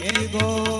Ego. Hey,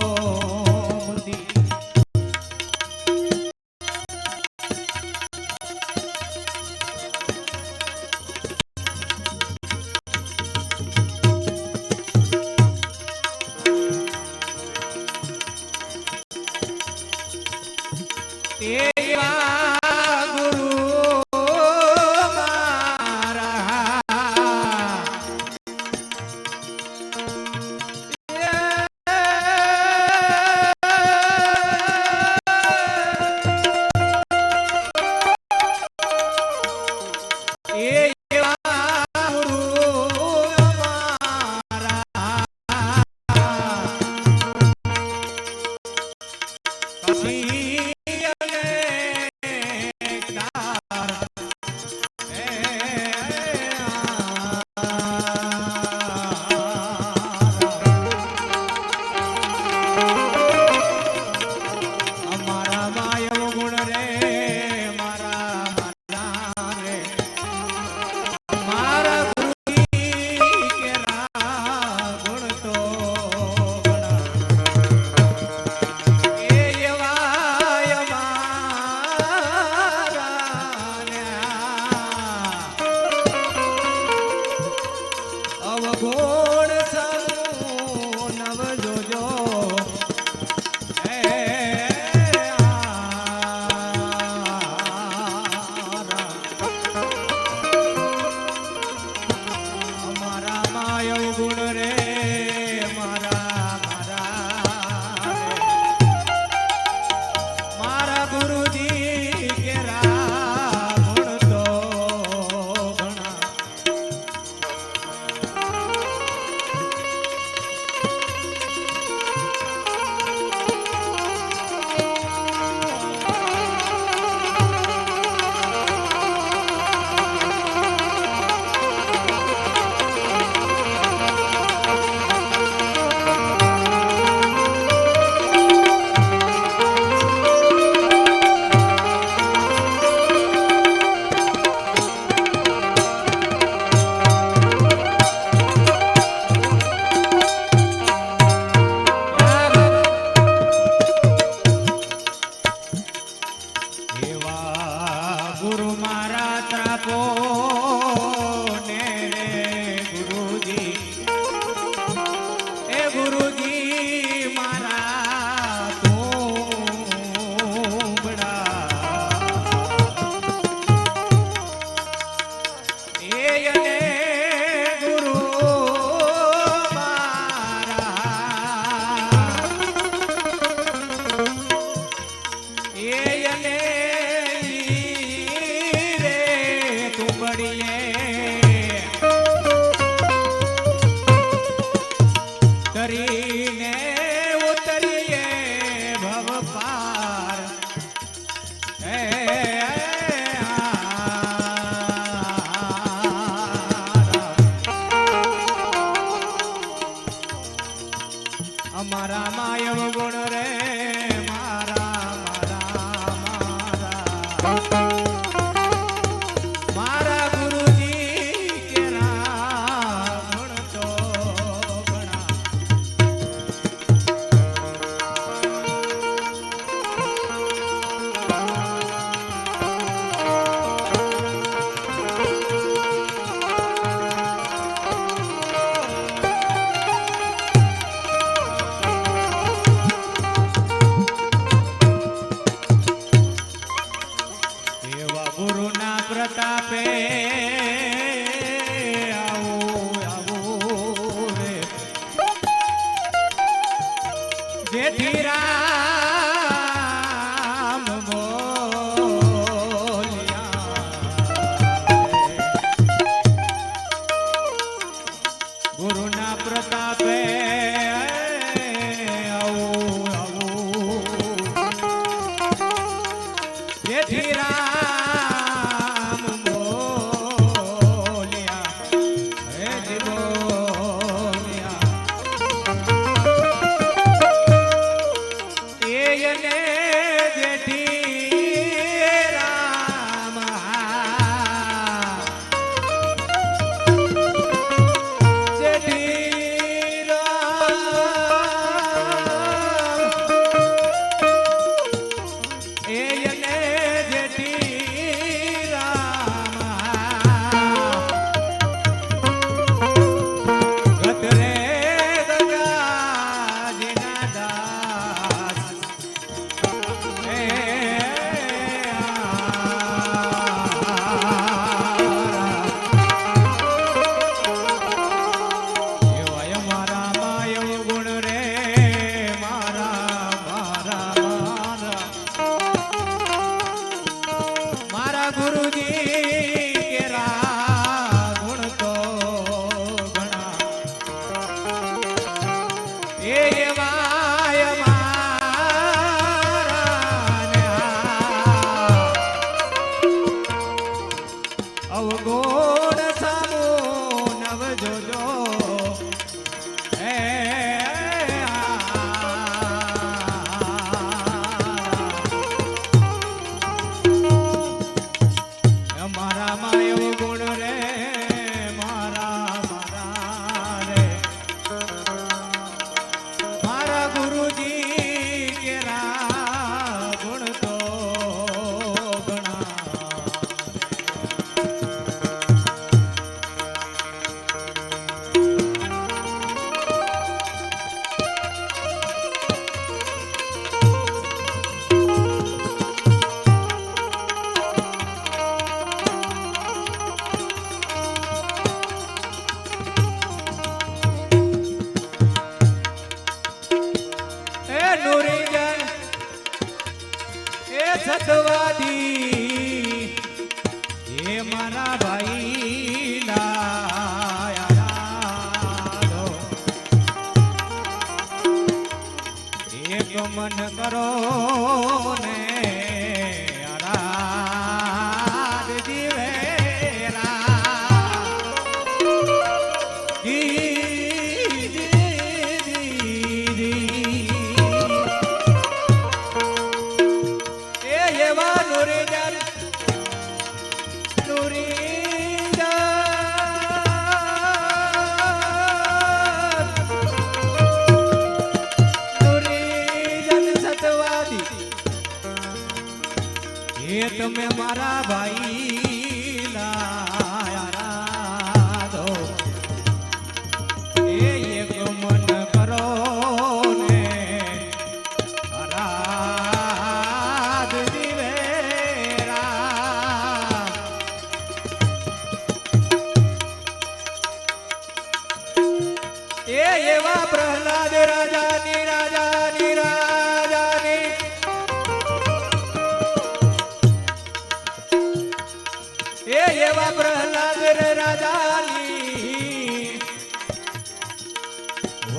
yeah, yeah, yeah. ગુરુના પ્રતાપે આવો આવો રે. ગુરુના પ્રતાપે ગુણ રે. સતવાદી. હે મારા ભાઈ એક મન કરો. તમે મારા ભાઈ.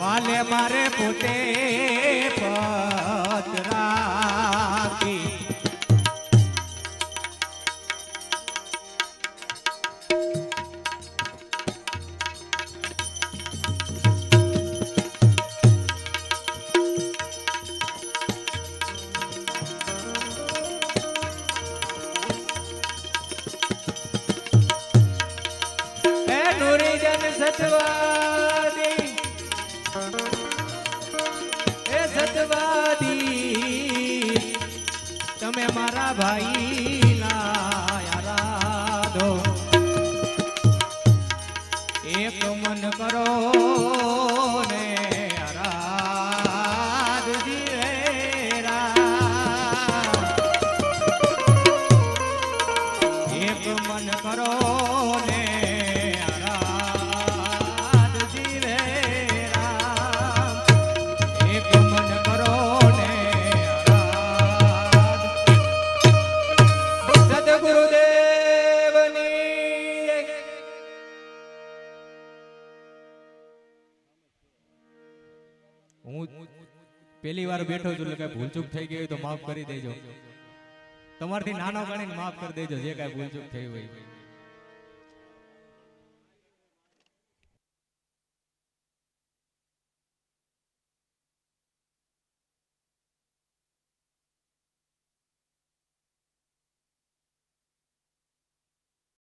હાલે મારે પોતે પતરા. oh. પહેલી વાર બેઠો છું એટલે કઈ ભૂલચૂક થઈ ગઈ હોય તો માફ કરી દેજો. તમારથી નાનો ગણીને માફ કરી દેજો, જે કઈ ભૂલચૂક થઈ હોય.